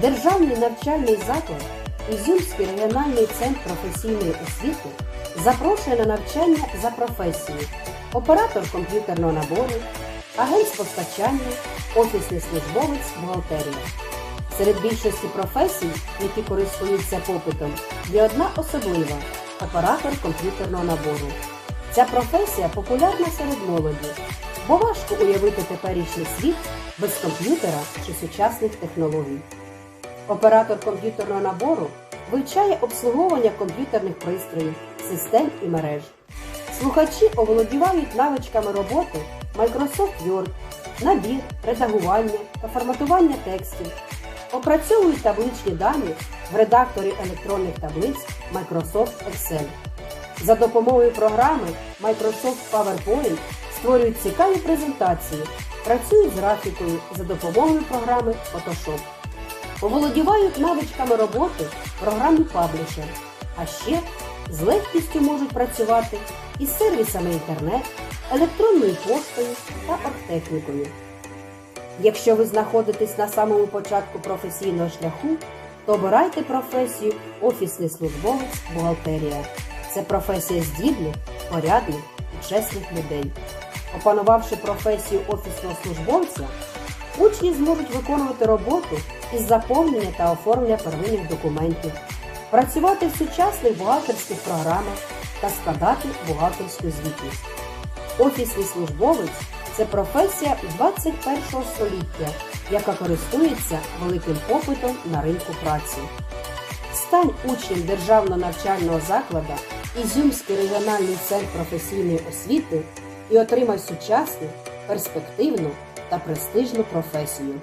Державний навчальний заклад Ізюмський регіональний центр професійної освіти запрошує на навчання за професією оператор комп'ютерного набору, агент з постачання, офісний службовець, бухгалтерія. Серед більшості професій, які користуються попитом, є одна особлива оператор комп'ютерного набору. Ця професія популярна серед молоді, бо важко уявити теперішній світ без комп'ютера чи сучасних технологій. Оператор комп'ютерного набору вивчає обслуговування комп'ютерних пристроїв, систем і мереж. Слухачі оволодівають навичками роботи Microsoft Word, набір, редагування та форматування текстів, опрацьовують табличні дані в редакторі електронних таблиць Microsoft Excel. За допомогою програми Microsoft PowerPoint створюють цікаві презентації, працюють з графікою за допомогою програми Photoshop. Оволодівають навичками роботи в програмі Publisher, а ще з легкістю можуть працювати із сервісами інтернет, електронною поштою та оргтехнікою. Якщо ви знаходитесь на самому початку професійного шляху, то обирайте професію офісний службовець бухгалтерія. Це професія здібних, порядних і чесних людей. Опанувавши професію офісного службовця, учні зможуть виконувати роботу із заповнення та оформлення первинних документів, працювати в сучасних бухгалтерських програмах та складати бухгалтерську звітність. Офісний службовець це професія 21 століття, яка користується великим попитом на ринку праці. Стань учнем державного навчального закладу Ізюмський регіональний центр професійної освіти і отримай сучасну, перспективну та престижну професію.